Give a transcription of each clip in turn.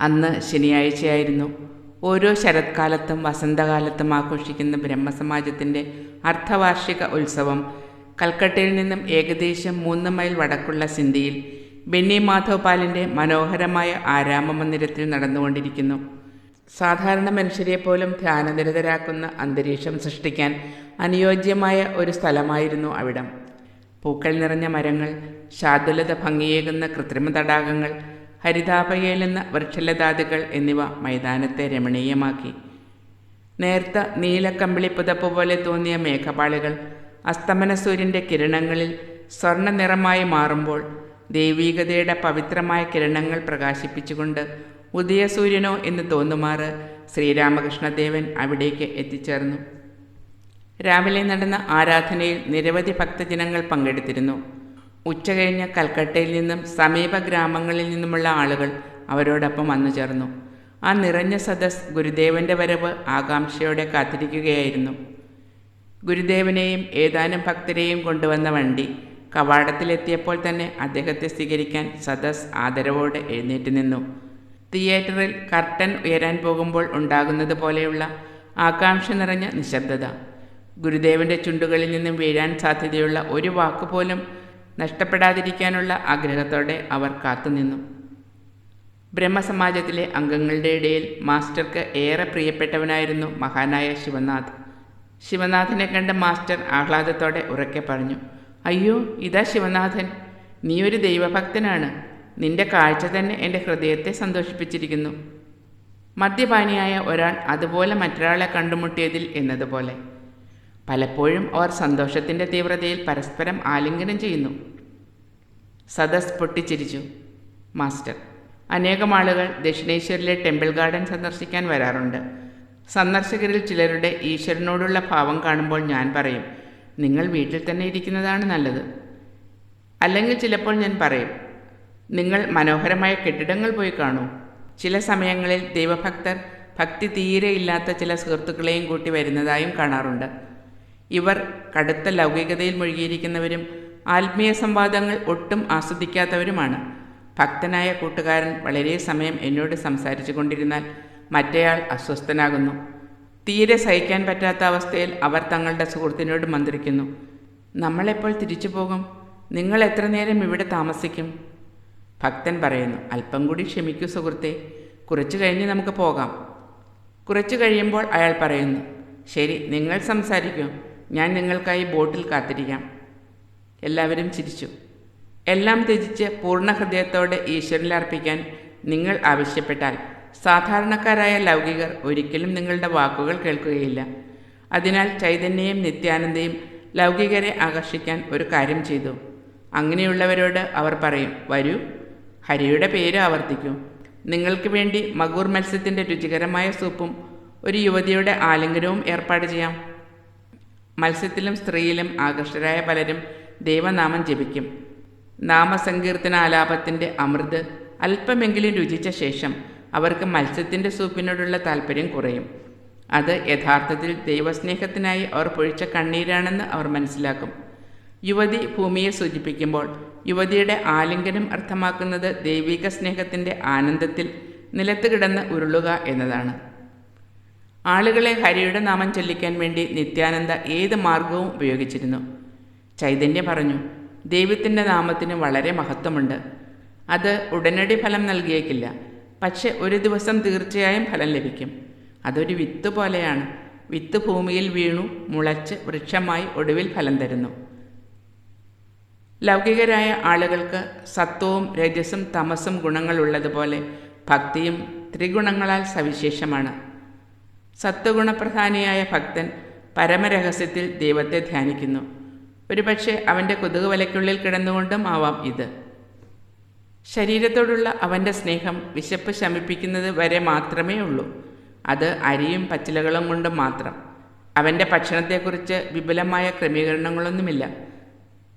അന്ന് ശനിയാഴ്ചയായിരുന്നു. ഓരോ ശരത്കാലത്തും വസന്തകാലത്തും ആഘോഷിക്കുന്ന ബ്രഹ്മസമാജത്തിന്റെ അർദ്ധവാർഷിക ഉത്സവം കൽക്കട്ടയിൽ നിന്നും ഏകദേശം മൂന്ന് മൈൽ വടക്കുള്ള സിന്ധിയിൽ ബെന്നി മാധവ് പാലിന്റെ മനോഹരമായ ആരാമ മന്ദിരത്തിൽ നടന്നുകൊണ്ടിരിക്കുന്നു. സാധാരണ മനുഷ്യരെ പോലും ധ്യാനനിരതരാക്കുന്ന അന്തരീക്ഷം സൃഷ്ടിക്കാൻ അനുയോജ്യമായ ഒരു സ്ഥലമായിരുന്നു അവിടം. പൂക്കൾ നിറഞ്ഞ മരങ്ങൾ ശാതുലത ഭംഗിയേകുന്ന കൃത്രിമ തടാകങ്ങൾ ഹരിതാപയേലുന്ന വൃക്ഷലതാദികൾ എന്നിവ മൈതാനത്തെ രമണീയമാക്കി. നേർത്ത നീലക്കമ്പിളി പുതപ്പ് പോലെ തോന്നിയ മേഘപാളികൾ അസ്തമന സൂര്യന്റെ കിരണങ്ങളിൽ സ്വർണ നിറമായി മാറുമ്പോൾ ദൈവീകതയുടെ പവിത്രമായ കിരണങ്ങൾ പ്രകാശിപ്പിച്ചുകൊണ്ട് ഉദയസൂര്യനോ എന്ന് തോന്നുമാറ് ശ്രീരാമകൃഷ്ണദേവൻ അവിടേക്ക് എത്തിച്ചേർന്നു. രാവിലെ നടന്ന ആരാധനയിൽ നിരവധി ഭക്തജനങ്ങൾ പങ്കെടുത്തിരുന്നു. ഉച്ചകഴിഞ്ഞ് കൽക്കട്ടയിൽ നിന്നും സമീപ ഗ്രാമങ്ങളിൽ നിന്നുമുള്ള ആളുകൾ അവരോടൊപ്പം വന്നു ചേർന്നു. ആ നിറഞ്ഞ സദസ് ഗുരുദേവന്റെ വരവ് ആകാംക്ഷയോടെ കാത്തിരിക്കുകയായിരുന്നു. ഗുരുദേവനെയും ഏതാനും ഭക്തരെയും കൊണ്ടുവന്ന വണ്ടി കവാടത്തിലെത്തിയപ്പോൾ തന്നെ അദ്ദേഹത്തെ സ്വീകരിക്കാൻ സദസ് ആദരവോടെ എഴുന്നേറ്റ് നിന്നു. തിയേറ്ററിൽ കർട്ടൻ ഉയരാൻ പോകുമ്പോൾ ഉണ്ടാകുന്നത് പോലെയുള്ള ആകാംക്ഷ നിറഞ്ഞ നിശബ്ദത. ഗുരുദേവന്റെ ചുണ്ടുകളിൽ നിന്നും വീഴാൻ സാധ്യതയുള്ള ഒരു വാക്കുപോലും നഷ്ടപ്പെടാതിരിക്കാനുള്ള ആഗ്രഹത്തോടെ അവർ കാത്തുനിന്നു. ബ്രഹ്മസമാജത്തിലെ അംഗങ്ങളുടെ ഇടയിൽ മാസ്റ്റർക്ക് ഏറെ പ്രിയപ്പെട്ടവനായിരുന്നു മഹാനായ ശിവനാഥ്. ശിവനാഥനെ കണ്ട മാസ്റ്റർ ആഹ്ലാദത്തോടെ ഉറക്കെ പറഞ്ഞു അയ്യോ ഇതാ ശിവനാഥൻ. നീ ഒരു ദൈവഭക്തനാണ്. നിന്റെ കാഴ്ച തന്നെ എന്റെ ഹൃദയത്തെ സന്തോഷിപ്പിച്ചിരിക്കുന്നു. മദ്യപാനിയായ ഒരാൾ അതുപോലെ മറ്റൊരാളെ കണ്ടുമുട്ടിയതിൽ എന്നതുപോലെ. പലപ്പോഴും അവർ സന്തോഷത്തിന്റെ തീവ്രതയിൽ പരസ്പരം ആലിംഗനം ചെയ്യുന്നു. സദസ് പൊട്ടിച്ചിരിച്ചു. മാസ്റ്റർ. അനേകം ആളുകൾ ദക്ഷിണേശ്വരിലെ ടെമ്പിൾ ഗാർഡൻ സന്ദർശിക്കാൻ വരാറുണ്ട്. സന്ദർശകരിൽ ചിലരുടെ ഈശ്വരനോടുള്ള ഭാവം കാണുമ്പോൾ ഞാൻ പറയും നിങ്ങൾ വീട്ടിൽ തന്നെ ഇരിക്കുന്നതാണ് നല്ലത്. അല്ലെങ്കിൽ ചിലപ്പോൾ ഞാൻ പറയും നിങ്ങൾ മനോഹരമായ കെട്ടിടങ്ങൾ പോയി കാണൂ. ചില സമയങ്ങളിൽ ദൈവഭക്തർ ഭക്തി തീരെ ഇല്ലാത്ത ചില സുഹൃത്തുക്കളെയും കൂട്ടി വരുന്നതായും കാണാറുണ്ട്. ഇവർ കടുത്ത ലൗകികതയിൽ മുഴുകിയിരിക്കുന്നവരും ആത്മീയ സംവാദങ്ങൾ ഒട്ടും ആസ്വദിക്കാത്തവരുമാണ്. ഭക്തനായ കൂട്ടുകാരൻ വളരെ സമയം എന്നോട് സംസാരിച്ചു കൊണ്ടിരുന്നാൽ മറ്റേയാൾ അസ്വസ്ഥനാകുന്നു. തീരെ സഹിക്കാൻ പറ്റാത്ത അവസ്ഥയിൽ അവർ തങ്ങളുടെ സുഹൃത്തിനോട് മന്ത്രിക്കുന്നു. നമ്മളെപ്പോൾ തിരിച്ചു പോകും? നിങ്ങൾ എത്ര നേരം ഇവിടെ താമസിക്കും? ഭക്തൻ പറയുന്നു അല്പം കൂടി ക്ഷമിക്കൂ സുഹൃത്തെ കുറച്ചു കഴിഞ്ഞ് നമുക്ക് പോകാം. കുറച്ചു കഴിയുമ്പോൾ അയാൾ പറയുന്നു ശരി നിങ്ങൾ സംസാരിക്കൂ. ഞാൻ നിങ്ങൾക്കായി ബോട്ടിൽ കാത്തിരിക്കാം. എല്ലാവരും ചിരിച്ചു. എല്ലാം ത്യജിച്ച് പൂർണ ഹൃദയത്തോടെ ഈശ്വരനിൽ അർപ്പിക്കാൻ നിങ്ങൾ ആവശ്യപ്പെട്ടാൽ സാധാരണക്കാരായ ലൗകികർ ഒരിക്കലും നിങ്ങളുടെ വാക്കുകൾ കേൾക്കുകയില്ല. അതിനാൽ ചൈതന്യയും നിത്യാനന്ദയും ലൗകികരെ ആകർഷിക്കാൻ ഒരു കാര്യം ചെയ്തു. അങ്ങനെയുള്ളവരോട് അവർ പറയും വരൂ ഹരിയുടെ പേര് ആവർത്തിക്കും. നിങ്ങൾക്ക് വേണ്ടി മഗൂർ മത്സ്യത്തിന്റെ രുചികരമായ സൂപ്പും ഒരു യുവതിയുടെ ആലിംഗനവും ഏർപ്പാട് ചെയ്യാം. മത്സ്യത്തിലും സ്ത്രീയിലും ആകർഷരായ പലരും ദൈവനാമം ജപിക്കും. നാമസങ്കീർത്തനാലാപത്തിന്റെ അമൃത് അല്പമെങ്കിലും രുചിച്ച ശേഷം അവർക്ക് മത്സ്യത്തിന്റെ സൂപ്പിനോടുള്ള താല്പര്യം കുറയും. അത് യഥാർത്ഥത്തിൽ ദൈവസ്നേഹത്തിനായി അവർ പൊഴിച്ച കണ്ണീരാണെന്ന് അവർ മനസ്സിലാക്കും. യുവതി ഭൂമിയെ സൂചിപ്പിക്കുമ്പോൾ യുവതിയുടെ ആലിംഗനം അർത്ഥമാക്കുന്നത് ദൈവിക സ്നേഹത്തിന്റെ ആനന്ദത്തിൽ നിലത്ത് കിടന്ന് ഉരുളുക എന്നതാണ്. ആളുകളെ ഹരിയുടെ നാമം ചൊല്ലിക്കാൻ വേണ്ടി നിത്യാനന്ദ ഏത് മാർഗവും ഉപയോഗിച്ചിരുന്നു. ചൈതന്യ പറഞ്ഞു ദൈവത്തിന്റെ നാമത്തിന് വളരെ മഹത്വമുണ്ട്. അത് ഉടനടി ഫലം നൽകിയേക്കില്ല. പക്ഷെ ഒരു ദിവസം തീർച്ചയായും ഫലം ലഭിക്കും. അതൊരു വിത്ത് പോലെയാണ്. വിത്ത് ഭൂമിയിൽ വീണു മുളച്ച് വൃക്ഷമായി ഒടുവിൽ ഫലം തരുന്നു. ലൗകികരായ ആളുകൾക്ക് സത്വവും രജസും തമസും ഗുണങ്ങളുള്ളതുപോലെ ഭക്തിയും ത്രിഗുണങ്ങളാൽ സവിശേഷമാണ്. സത്വഗുണപ്രധാനിയായ ഭക്തൻ പരമരഹസ്യത്തിൽ ദൈവത്തെ ധ്യാനിക്കുന്നു. ഒരുപക്ഷെ അവന്റെ കൊതുകുവലയ്ക്കുള്ളിൽ കിടന്നുകൊണ്ടും ആവാം ഇത്. ശരീരത്തോടുള്ള അവന്റെ സ്നേഹം വിശപ്പ് ശമിപ്പിക്കുന്നത് വരെ മാത്രമേ ഉള്ളൂ. അത് അരിയും പച്ചിലകളും കൊണ്ട് മാത്രം. അവന്റെ ഭക്ഷണത്തെക്കുറിച്ച് വിപുലമായ ക്രമീകരണങ്ങളൊന്നുമില്ല.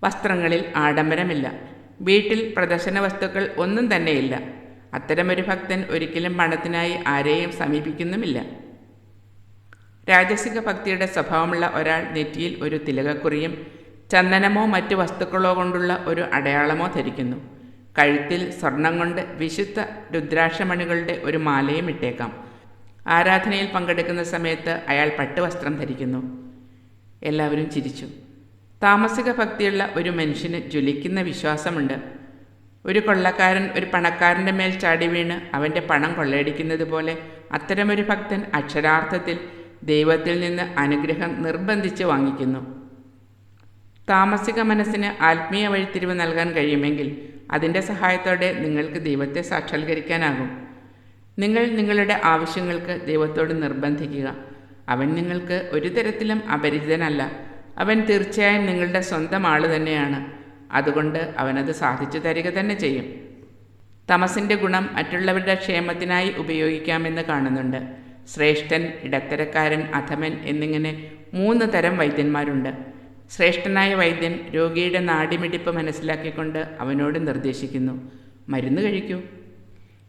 വസ്ത്രങ്ങളിൽ ആഡംബരമില്ല. വീട്ടിൽ പ്രദർശന വസ്തുക്കൾ ഒന്നും തന്നെയില്ല. അത്തരമൊരു ഭക്തൻ ഒരിക്കലും പണത്തിനായി ആരെയും സമീപിക്കുന്നുമില്ല. രാജസിക ഭക്തിയുടെ സ്വഭാവമുള്ള ഒരാൾ നെറ്റിയിൽ ഒരു തിലകക്കുറിയും ചന്ദനമോ മറ്റു വസ്തുക്കളോ കൊണ്ടുള്ള ഒരു അടയാളമോ ധരിക്കുന്നു. കഴുത്തിൽ സ്വർണം കൊണ്ട് വിശുദ്ധ രുദ്രാക്ഷമണികളുടെ ഒരു മാലയും ഇട്ടേക്കാം. ആരാധനയിൽ പങ്കെടുക്കുന്ന സമയത്ത് അയാൾ പട്ടുവസ്ത്രം ധരിക്കുന്നു. എല്ലാവരും ചിരിച്ചു. താമസിക ഭക്തിയുള്ള ഒരു മനുഷ്യന് ജ്വലിക്കുന്ന വിശ്വാസമുണ്ട്. ഒരു കൊള്ളക്കാരൻ ഒരു പണക്കാരന്റെ മേൽ ചാടി വീണ് അവന്റെ പണം കൊള്ളയടിക്കുന്നത് പോലെ അത്തരമൊരു ഭക്തൻ അക്ഷരാർത്ഥത്തിൽ ദൈവത്തിൽ നിന്ന് അനുഗ്രഹം നിർബന്ധിച്ച് വാങ്ങിക്കുന്നു. താമസിക മനസ്സിന് ആത്മീയ വഴിത്തിരിവ് നൽകാൻ കഴിയുമെങ്കിൽ അതിന്റെ സഹായത്തോടെ നിങ്ങൾക്ക് ദൈവത്തെ സാക്ഷാത്കരിക്കാനാകും. നിങ്ങൾ നിങ്ങളുടെ ആവശ്യങ്ങൾക്ക് ദൈവത്തോട് നിർബന്ധിക്കുക. അവൻ നിങ്ങൾക്ക് ഒരു തരത്തിലും അപരിചിതനല്ല. അവൻ തീർച്ചയായും നിങ്ങളുടെ സ്വന്തം ആൾ തന്നെയാണ്. അതുകൊണ്ട് അവനത് സാധിച്ചു തരിക തന്നെ ചെയ്യും. തമസിന്റെ ഗുണം മറ്റുള്ളവരുടെ ക്ഷേമത്തിനായി ഉപയോഗിക്കാമെന്ന് കാണുന്നുണ്ട്. ശ്രേഷ്ഠൻ ഇടത്തരക്കാരൻ അധമൻ എന്നിങ്ങനെ മൂന്ന് തരം വൈദ്യന്മാരുണ്ട്. ശ്രേഷ്ഠനായ വൈദ്യൻ രോഗിയുടെ നാടിമിടിപ്പ് മനസ്സിലാക്കിക്കൊണ്ട് അവനോട് നിർദ്ദേശിക്കുന്നു മരുന്ന് കഴിക്കൂ.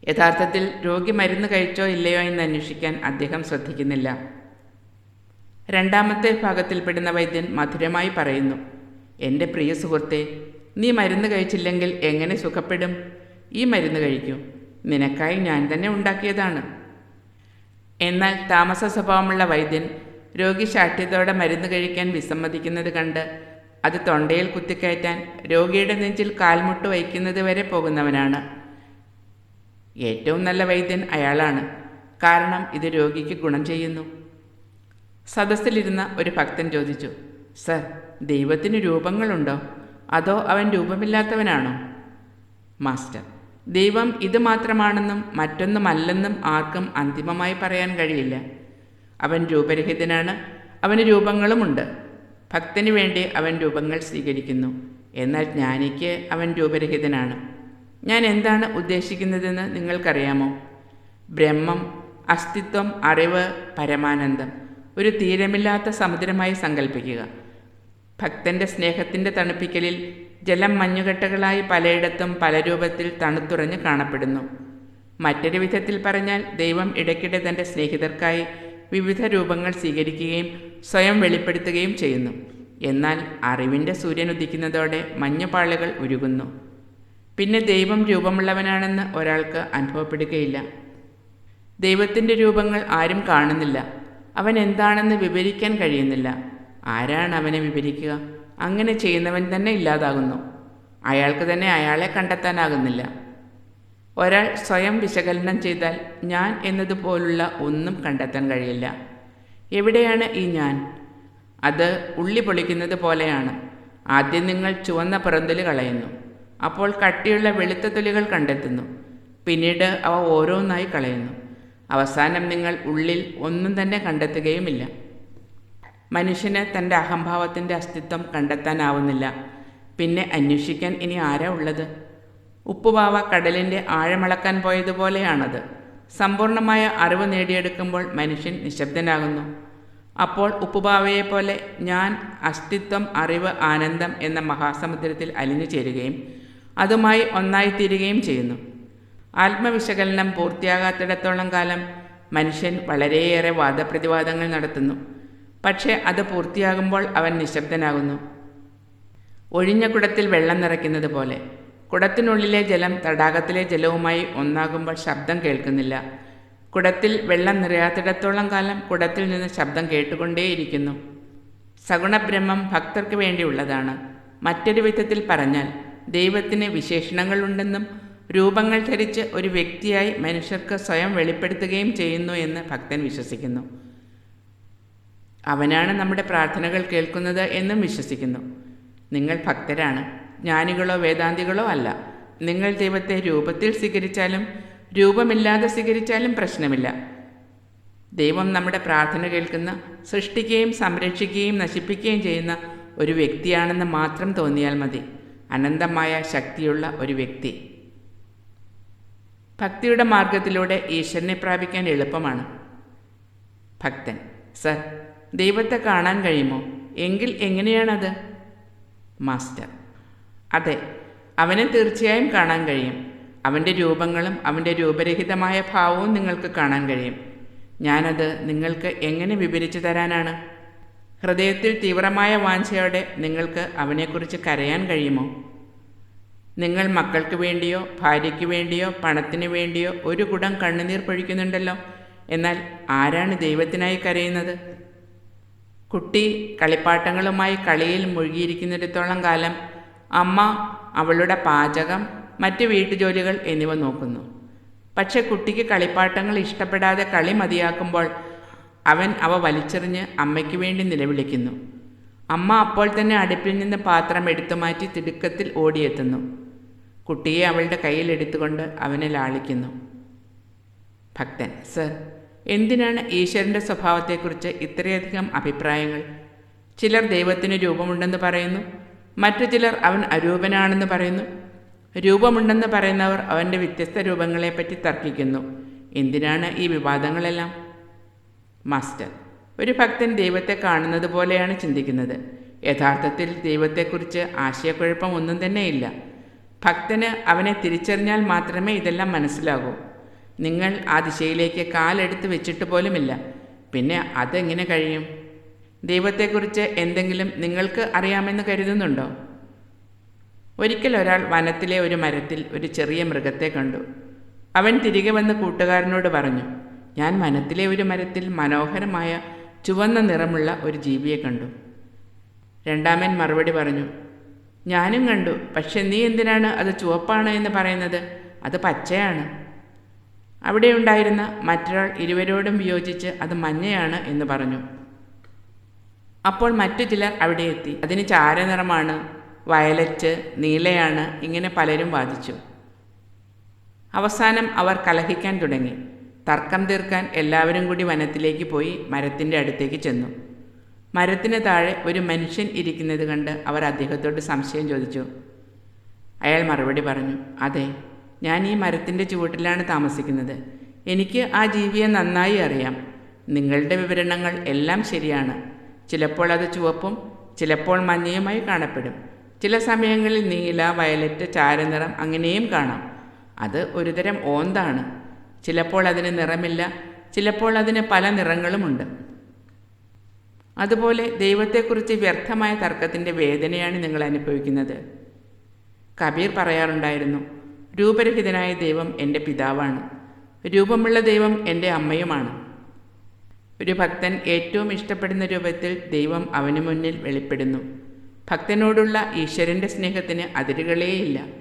യഥാർത്ഥത്തിൽ രോഗി മരുന്ന് കഴിച്ചോ ഇല്ലയോ എന്ന് അന്വേഷിക്കാൻ അദ്ദേഹം ശ്രദ്ധിക്കുന്നില്ല. രണ്ടാമത്തെ ഭാഗത്തിൽപ്പെടുന്ന വൈദ്യൻ മധുരമായി പറയുന്നു എന്റെ പ്രിയ സുഹൃത്തെ നീ മരുന്ന് കഴിച്ചില്ലെങ്കിൽ എങ്ങനെ സുഖപ്പെടും? ഈ മരുന്ന് കഴിക്കൂ. നിനക്കായി ഞാൻ തന്നെ ഉണ്ടാക്കിയതാണ്. എന്നാൽ താമസ സ്വഭാവമുള്ള വൈദ്യൻ രോഗി ശാഠ്യത്തോടെ മരുന്ന് കഴിക്കാൻ വിസമ്മതിക്കുന്നത് കണ്ട് അത് തൊണ്ടയിൽ കുത്തിക്കയറ്റാൻ രോഗിയുടെ നെഞ്ചിൽ കാൽമുട്ട് വയ്ക്കുന്നത് വരെ പോകുന്നവനാണ്. ഏറ്റവും നല്ല വൈദ്യൻ അയാളാണ്. കാരണം ഇത് രോഗിക്ക് ഗുണം ചെയ്യുന്നു. സദസ്സിലിരുന്ന ഒരു ഭക്തൻ ചോദിച്ചു സർ ദൈവത്തിന് രൂപങ്ങളുണ്ടോ? അതോ അവൻ രൂപമില്ലാത്തവനാണോ? മാസ്റ്റർ ദൈവം ഇത് മാത്രമാണെന്നും മറ്റൊന്നുമല്ലെന്നും ആർക്കും അന്തിമമായി പറയാൻ കഴിയില്ല. അവൻ രൂപരഹിതനാണ് അവന് രൂപങ്ങളുമുണ്ട്. ഭക്തന് വേണ്ടി അവൻ രൂപങ്ങൾ സ്വീകരിക്കുന്നു. എന്നാൽ ജ്ഞാനിക്ക് അവൻ രൂപരഹിതനാണ്. ഞാൻ എന്താണ് ഉദ്ദേശിക്കുന്നതെന്ന് നിങ്ങൾക്കറിയാമോ? ബ്രഹ്മം അസ്തിത്വം അറിവ് പരമാനന്ദം ഒരു തീരമില്ലാത്ത സമുദ്രമായി സങ്കല്പിക്കുക ഭക്തന്റെ സ്നേഹത്തിന്റെ തണുപ്പിക്കലിൽ ജലം മഞ്ഞുകെട്ടകളായി പലയിടത്തും പല രൂപത്തിൽ തണുത്തുറഞ്ഞ് കാണപ്പെടുന്നു. മറ്റൊരു വിധത്തിൽ പറഞ്ഞാൽ ദൈവം ഇടയ്ക്കിടെ തന്റെ സ്നേഹിതർക്കായി വിവിധ രൂപങ്ങൾ സ്വീകരിക്കുകയും സ്വയം വെളിപ്പെടുത്തുകയും ചെയ്യുന്നു. എന്നാൽ അറിവിന്റെ സൂര്യൻ ഉദിക്കുന്നതോടെ മഞ്ഞുപാളികൾ ഉരുകുന്നു. പിന്നെ ദൈവം രൂപമുള്ളവനാണെന്ന് ഒരാൾക്ക് അനുഭവപ്പെടുകയില്ല. ദൈവത്തിന്റെ രൂപങ്ങൾ ആരും കാണുന്നില്ല. അവൻ എന്താണെന്ന് വിവരിക്കാൻ കഴിയുന്നില്ല. ആരാണ് അവനെ വിവരിക്കുക? അങ്ങനെ ചെയ്യുന്നവൻ തന്നെ ഇല്ലാതാകുന്നു. അയാൾക്ക് തന്നെ അയാളെ കണ്ടെത്താനാകുന്നില്ല. ഒരാൾ സ്വയം വിശകലനം ചെയ്താൽ ഞാൻ എന്നതുപോലുള്ള ഒന്നും കണ്ടെത്താൻ കഴിയില്ല. എവിടെയാണ് ഈ ഞാൻ? അത് ഉള്ളി പൊളിക്കുന്നത് പോലെയാണ്. ആദ്യം നിങ്ങൾ ചുവന്ന പുറന്തൊലി കളയുന്നു. അപ്പോൾ കട്ടിയുള്ള വെളുത്ത തൊലികൾ കണ്ടെത്തുന്നു. പിന്നീട് അവ ഓരോന്നായി കളയുന്നു. അവസാനം നിങ്ങൾ ഉള്ളിൽ ഒന്നും തന്നെ കണ്ടെത്തുകയുമില്ല. മനുഷ്യന് തന്റെ അഹംഭാവത്തിന്റെ അസ്തിത്വം കണ്ടെത്താനാവുന്നില്ല. പിന്നെ അന്വേഷിക്കാൻ ഇനി ആരാ ഉള്ളത്? ഉപ്പുപാവ കടലിന്റെ ആഴമളക്കാൻ പോയതുപോലെയാണത്. സമ്പൂർണമായ അറിവ് നേടിയെടുക്കുമ്പോൾ മനുഷ്യൻ നിശബ്ദനാകുന്നു. അപ്പോൾ ഉപ്പുപാവയെപ്പോലെ ഞാൻ അസ്തിത്വം അറിവ് ആനന്ദം എന്ന മഹാസമുദ്രത്തിൽ അലിഞ്ഞു ചേരുകയും അതുമായി ഒന്നായിത്തീരുകയും ചെയ്യുന്നു. ആത്മവിശകലനം പൂർത്തിയാകാത്തിടത്തോളം കാലം മനുഷ്യൻ വളരെയേറെ വാദപ്രതിവാദങ്ങൾ നടത്തുന്നു. പക്ഷേ അത് പൂർത്തിയാകുമ്പോൾ അവൻ നിശബ്ദനാകുന്നു. ഒഴിഞ്ഞ കുടത്തിൽ വെള്ളം നിറയ്ക്കുന്നത് പോലെ. കുടത്തിനുള്ളിലെ ജലം തടാകത്തിലെ ജലവുമായി ഒന്നാകുമ്പോൾ ശബ്ദം കേൾക്കുന്നില്ല. കുടത്തിൽ വെള്ളം നിറയാത്തിടത്തോളം കാലം കുടത്തിൽ നിന്ന് ശബ്ദം കേട്ടുകൊണ്ടേയിരിക്കുന്നു. സഗുണബ്രഹ്മം ഭക്തർക്ക് വേണ്ടിയുള്ളതാണ് മറ്റൊരു വിധത്തിൽ പറഞ്ഞാൽ ദൈവത്തിന് വിശേഷണങ്ങളുണ്ടെന്നും രൂപങ്ങൾ ധരിച്ച് ഒരു വ്യക്തിയായി മനുഷ്യർക്ക് സ്വയം വെളിപ്പെടുത്തുകയും ചെയ്യുന്നു എന്ന് ഭക്തൻ വിശ്വസിക്കുന്നു. അവനാണ് നമ്മുടെ പ്രാർത്ഥനകൾ കേൾക്കുന്നത് എന്നും വിശ്വസിക്കുന്നു. നിങ്ങൾ ഭക്തരാണ്. ജ്ഞാനികളോ വേദാന്തികളോ അല്ല. നിങ്ങൾ ദൈവത്തെ രൂപത്തിൽ സ്വീകരിച്ചാലും രൂപമില്ലാതെ സ്വീകരിച്ചാലും പ്രശ്നമില്ല. ദൈവം നമ്മുടെ പ്രാർത്ഥന കേൾക്കുന്ന സൃഷ്ടിക്കുകയും സംരക്ഷിക്കുകയും നശിപ്പിക്കുകയും ചെയ്യുന്ന ഒരു വ്യക്തിയാണെന്ന് മാത്രം തോന്നിയാൽ മതി. അനന്തമായ ശക്തിയുള്ള ഒരു വ്യക്തി. ഭക്തിയുടെ മാർഗത്തിലൂടെ ഈശ്വരനെ പ്രാപിക്കാൻ എളുപ്പമാണ്. ഭക്തൻ സർ ദൈവത്തെ കാണാൻ കഴിയുമോ? എങ്കിൽ എങ്ങനെയാണത്? മാസ്റ്റർ. അതെ അവനെ തീർച്ചയായും കാണാൻ കഴിയും. അവന്റെ രൂപങ്ങളും അവന്റെ രൂപരഹിതമായ ഭാവവും നിങ്ങൾക്ക് കാണാൻ കഴിയും. ഞാനത് നിങ്ങൾക്ക് എങ്ങനെ വിവരിച്ചു തരാനാണ്? ഹൃദയത്തിൽ തീവ്രമായ വാഞ്ചയോടെ നിങ്ങൾക്ക് അവനെക്കുറിച്ച് കരയാൻ കഴിയുമോ? നിങ്ങൾ മക്കൾക്ക് വേണ്ടിയോ ഭാര്യയ്ക്ക് വേണ്ടിയോ പണത്തിന് വേണ്ടിയോ ഒരു കുടം കണ്ണുനീർ പൊഴിക്കുന്നുണ്ടല്ലോ. എന്നാൽ ആരാണ് ദൈവത്തിനായി കരയുന്നത്? കുട്ടി കളിപ്പാട്ടങ്ങളുമായി കളിയിൽ മുഴുകിയിരിക്കുന്നിടത്തോളം കാലം അമ്മ അവളുടെ പാചകം മറ്റ് വീട്ടുജോലികൾ എന്നിവ നോക്കുന്നു. പക്ഷെ കുട്ടിക്ക് കളിപ്പാട്ടങ്ങൾ ഇഷ്ടപ്പെടാതെ കളി മതിയാക്കുമ്പോൾ അവൻ അവ വലിച്ചെറിഞ്ഞ് അമ്മയ്ക്ക് വേണ്ടി നിലവിളിക്കുന്നു. അമ്മ അപ്പോൾ തന്നെ അടുപ്പിൽ നിന്ന് പാത്രം എടുത്തു മാറ്റി തിടുക്കത്തിൽ ഓടിയെത്തുന്നു. കുട്ടിയെ അവളുടെ കയ്യിൽ എടുത്തുകൊണ്ട് അവനെ ലാളിക്കുന്നു. ഭക്തൻ സർ എന്തിനാണ് ഈശ്വരന്റെ സ്വഭാവത്തെക്കുറിച്ച് ഇത്രയധികം അഭിപ്രായങ്ങൾ? ചിലർ ദൈവത്തിന് രൂപമുണ്ടെന്ന് പറയുന്നു മറ്റു ചിലർ അവൻ അരൂപനാണെന്ന് പറയുന്നു. രൂപമുണ്ടെന്ന് പറയുന്നവർ അവന്റെ വ്യത്യസ്ത രൂപങ്ങളെപ്പറ്റി തർക്കിക്കുന്നു. എന്തിനാണ് ഈ വിവാദങ്ങളെല്ലാം? മാസ്റ്റർ ഒരു ഭക്തൻ ദൈവത്തെ കാണുന്നത് പോലെയാണ് ചിന്തിക്കുന്നത്. യഥാർത്ഥത്തിൽ ദൈവത്തെക്കുറിച്ച് ആശയക്കുഴപ്പം ഒന്നും തന്നെയില്ല. ഭക്തന് അവനെ തിരിച്ചറിഞ്ഞാൽ മാത്രമേ ഇതെല്ലാം മനസ്സിലാകൂ. നിങ്ങൾ ആ ദിശയിലേക്ക് കാലെടുത്ത് വെച്ചിട്ട് പോലുമില്ല. പിന്നെ അതെങ്ങനെ കഴിയും? ദൈവത്തെക്കുറിച്ച് എന്തെങ്കിലും നിങ്ങൾക്ക് അറിയാമെന്ന് കരുതുന്നുണ്ടോ? ഒരിക്കൽ ഒരാൾ വനത്തിലെ ഒരു മരത്തിൽ ഒരു ചെറിയ മൃഗത്തെ കണ്ടു. അവൻ തിരികെ വന്ന് കൂട്ടുകാരനോട് പറഞ്ഞു ഞാൻ വനത്തിലെ ഒരു മരത്തിൽ മനോഹരമായ ചുവന്ന നിറമുള്ള ഒരു ജീവിയെ കണ്ടു. രണ്ടാമൻ മറുപടി പറഞ്ഞു ഞാനും കണ്ടു പക്ഷെ നീ എന്തിനാണ് അത് ചുവപ്പാണ് എന്ന് പറയുന്നത്? അത് പച്ചയാണ്. അവിടെ ഉണ്ടായിരുന്ന മറ്റൊരാൾ ഇരുവരോടും വിയോജിച്ച് അത് മഞ്ഞയാണ് എന്ന് പറഞ്ഞു. അപ്പോൾ മറ്റു ചിലർ അവിടെ എത്തി. അതിന് ചാരനിറമാണ് വയലറ്റ് നീലയാണ് ഇങ്ങനെ പലരും വാദിച്ചു. അവസാനം അവർ കലഹിക്കാൻ തുടങ്ങി. തർക്കം തീർക്കാൻ എല്ലാവരും കൂടി വനത്തിലേക്ക് പോയി മരത്തിന്റെ അടുത്തേക്ക് ചെന്നു. മരത്തിന് താഴെ ഒരു മനുഷ്യൻ ഇരിക്കുന്നത് കണ്ട് അവർ അദ്ദേഹത്തോട് സംശയം ചോദിച്ചു. അയാൾ മറുപടി പറഞ്ഞു അതെ ഞാൻ ഈ മരത്തിന്റെ ചുവട്ടിലാണ് താമസിക്കുന്നത്. എനിക്ക് ആ ജീവിയെ നന്നായി അറിയാം. നിങ്ങളുടെ വിവരണങ്ങൾ എല്ലാം ശരിയാണ്. ചിലപ്പോൾ അത് ചുവപ്പും ചിലപ്പോൾ മഞ്ഞയുമായി കാണപ്പെടും. ചില സമയങ്ങളിൽ നീല വയലറ്റ് ചാരനിറം അങ്ങനെയും കാണാം. അത് ഒരുതരം ഓന്താണ്. ചിലപ്പോൾ അതിന് നിറമില്ല ചിലപ്പോൾ അതിന് പല നിറങ്ങളുമുണ്ട്. അതുപോലെ ദൈവത്തെക്കുറിച്ച് വ്യർത്ഥമായ തർക്കത്തിന്റെ വേദനയാണ് നിങ്ങൾ അനുഭവിക്കുന്നത്. കബീർ പറയാറുണ്ടായിരുന്നു രൂപരഹിതനായ ദൈവം എന്റെ പിതാവാണ്. രൂപമുള്ള ദൈവം എന്റെ അമ്മയുമാണ്. ഒരു ഭക്തൻ ഏറ്റവും ഇഷ്ടപ്പെടുന്ന രൂപത്തിൽ ദൈവം അവന് മുന്നിൽ വെളിപ്പെടുന്നു. ഭക്തനോടുള്ള ഈശ്വരന്റെ സ്നേഹത്തിന് അതിരുകളേയില്ല.